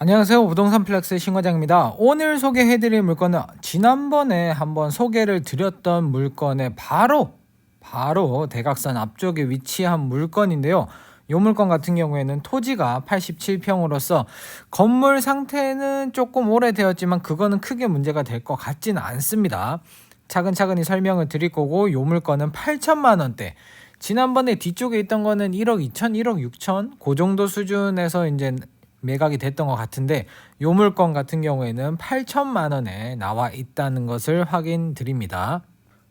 안녕하세요. 부동산 플렉스 신과장입니다. 오늘 소개해드릴 물건은 지난번에 한번 소개를 드렸던 물건의 바로 바로 대각선 앞쪽에 위치한 물건인데요. 이 물건 같은 경우에는 토지가 87평으로서 건물 상태는 조금 오래되었지만 그거는 크게 문제가 될 것 같지는 않습니다. 차근차근히 설명을 드릴 거고 이 물건은 8천만 원대. 지난번에 뒤쪽에 있던 거는 1억 2천, 1억 6천 그 정도 수준에서 이제 매각이 됐던 것 같은데 요 물건 같은 경우에는 8천만 원에 나와 있다는 것을 확인 드립니다.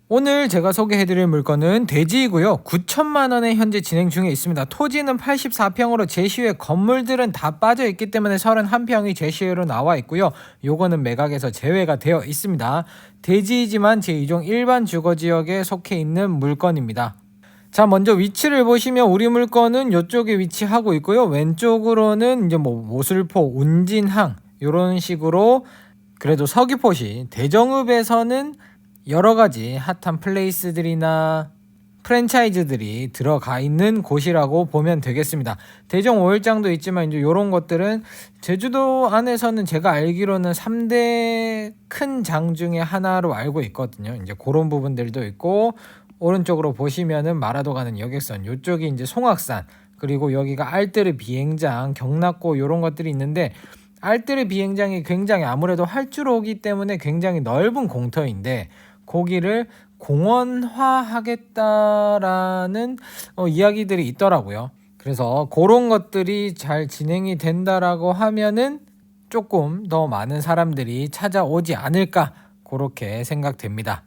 오늘 제가 소개해드릴 물건은 대지이고요. 9천만 원에 현재 진행 중에 있습니다. 토지는 84평으로 제시외 건물들은 다 빠져 있기 때문에 31평이 제시외로 나와 있고요. 요거는 매각에서 제외가 되어 있습니다. 대지이지만 제2종 일반 주거지역에 속해 있는 물건입니다. 자, 먼저 위치를 보시면 우리 물건은 이쪽에 위치하고 있고요. 왼쪽으로는 이제 뭐 모슬포, 운진항 이런 식으로 그래도 서귀포시 대정읍에서는 여러 가지 핫한 플레이스들이나 프랜차이즈들이 들어가 있는 곳이라고 보면 되겠습니다. 대정 5일장도 있지만 이제 이런 것들은 제주도 안에서는 제가 알기로는 3대 큰 장 중에 하나로 알고 있거든요. 이제 그런 부분들도 있고 오른쪽으로 보시면은 마라도 가는 여객선 요쪽이 이제 송악산 그리고 여기가 알뜨르 비행장 경락고 이런 것들이 있는데 알뜨르 비행장이 굉장히 아무래도 활주로기 때문에 굉장히 넓은 공터인데 거기를 공원화하겠다라는 어, 이야기들이 있더라고요. 그래서 그런 것들이 잘 진행이 된다라고 하면은 조금 더 많은 사람들이 찾아오지 않을까 그렇게 생각됩니다.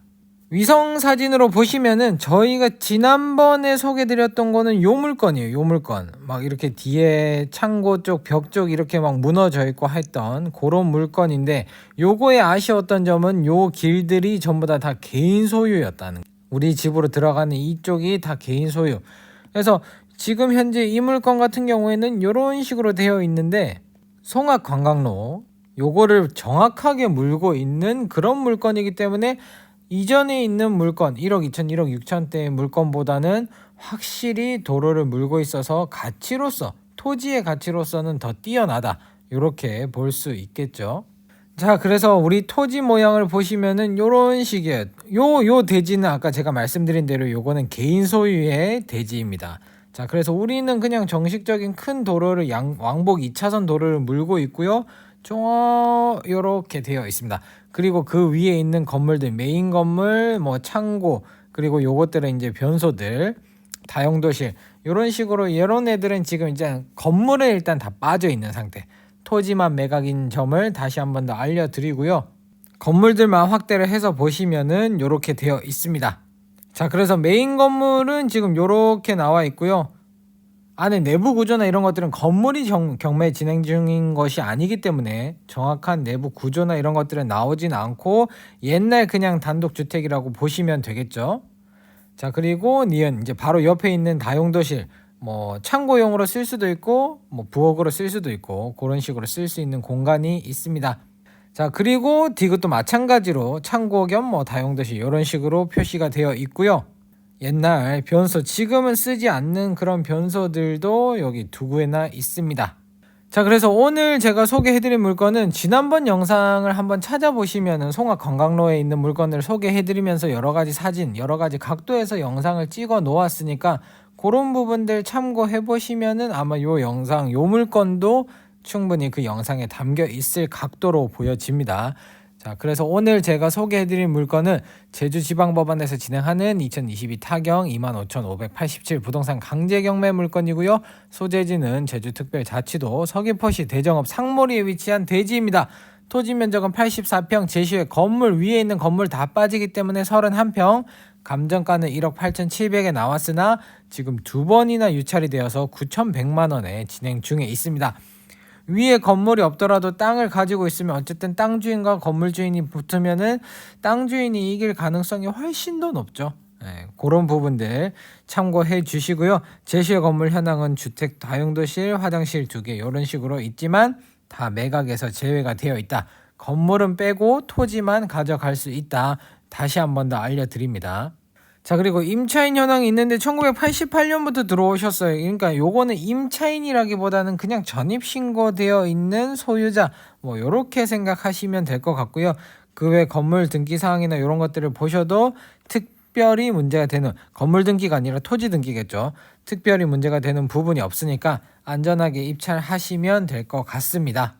위성 사진으로 보시면은 저희가 지난번에 소개드렸던 거는 요 물건이에요. 요 물건. 막 이렇게 뒤에 창고 쪽, 벽 쪽 이렇게 막 무너져 있고 했던 그런 물건인데 요거의 아쉬웠던 점은 요 길들이 전부 다 다 개인 소유였다는. 우리 집으로 들어가는 이쪽이 다 개인 소유. 그래서 지금 현재 이 물건 같은 경우에는 요런 식으로 되어 있는데 송악 관광로 요거를 정확하게 물고 있는 그런 물건이기 때문에 이전에 있는 물건 1억 2천, 1억 6천대의 물건보다는 확실히 도로를 물고 있어서 가치로서 토지의 가치로서는 더 뛰어나다 이렇게 볼 수 있겠죠. 자, 그래서 우리 토지 모양을 보시면은 요런 식이에요. 요, 요 대지는 아까 제가 말씀드린 대로 요거는 개인 소유의 대지입니다. 자, 그래서 우리는 그냥 정식적인 큰 도로를 양, 왕복 2차선 도로를 물고 있고요. 쭉 이렇게 되어 있습니다. 그리고 그 위에 있는 건물들 메인 건물 뭐 창고 그리고 요것들은 이제 변소들 다용도실 이런 식으로 이런 애들은 지금 이제 건물에 일단 다 빠져 있는 상태. 토지만 매각인 점을 다시 한 번 더 알려드리고요. 건물들만 확대를 해서 보시면은 이렇게 되어 있습니다. 자 그래서 메인 건물은 지금 이렇게 나와 있고요 안에 내부 구조나 이런 것들은 건물이 정, 경매 진행 중인 것이 아니기 때문에 정확한 내부 구조나 이런 것들은 나오진 않고 옛날 그냥 단독 주택이라고 보시면 되겠죠. 자 그리고 니은 이제 바로 옆에 있는 다용도실 뭐 창고용으로 쓸 수도 있고 뭐 부엌으로 쓸 수도 있고 그런 식으로 쓸 수 있는 공간이 있습니다. 자 그리고 디귿도 마찬가지로 창고 겸 뭐 다용도실 이런 식으로 표시가 되어 있고요. 옛날 변소 지금은 쓰지 않는 그런 변소들도 여기 두 구에나 있습니다. 자 그래서 오늘 제가 소개해드린 물건은 지난번 영상을 한번 찾아보시면은 송악 관광로에 있는 물건을 소개해드리면서 여러 가지 사진 여러 가지 각도에서 영상을 찍어 놓았으니까 그런 부분들 참고해 보시면은 아마 요 영상 요 물건도 충분히 그 영상에 담겨 있을 각도로 보여집니다. 자, 그래서 오늘 제가 소개해드린 물건은 제주지방법원에서 진행하는 2022 타경 25,587 부동산 강제 경매 물건이고요. 소재지는 제주특별자치도 서귀포시 대정읍 상모리에 위치한 대지입니다. 토지 면적은 84평, 제시외 건물 위에 있는 건물 다 빠지기 때문에 31평, 감정가는 1억 8,700에 나왔으나 지금 두 번이나 유찰이 되어서 9,100만 원에 진행 중에 있습니다. 위에 건물이 없더라도 땅을 가지고 있으면 어쨌든 땅 주인과 건물 주인이 붙으면은 땅 주인이 이길 가능성이 훨씬 더 높죠. 네, 그런 부분들 참고해 주시고요. 제시의 건물 현황은 주택 다용도실, 화장실 두 개 이런 식으로 있지만 다 매각에서 제외가 되어 있다. 건물은 빼고 토지만 가져갈 수 있다. 다시 한 번 더 알려드립니다. 자 그리고 임차인 현황이 있는데 1988년부터 들어오셨어요. 그러니까 요거는 임차인이라기보다는 그냥 전입 신고되어 있는 소유자 뭐 요렇게 생각하시면 될 것 같고요. 그 외 건물 등기 사항이나 이런 것들을 보셔도 특별히 문제가 되는 건물 등기가 아니라 토지 등기겠죠. 특별히 문제가 되는 부분이 없으니까 안전하게 입찰하시면 될 것 같습니다.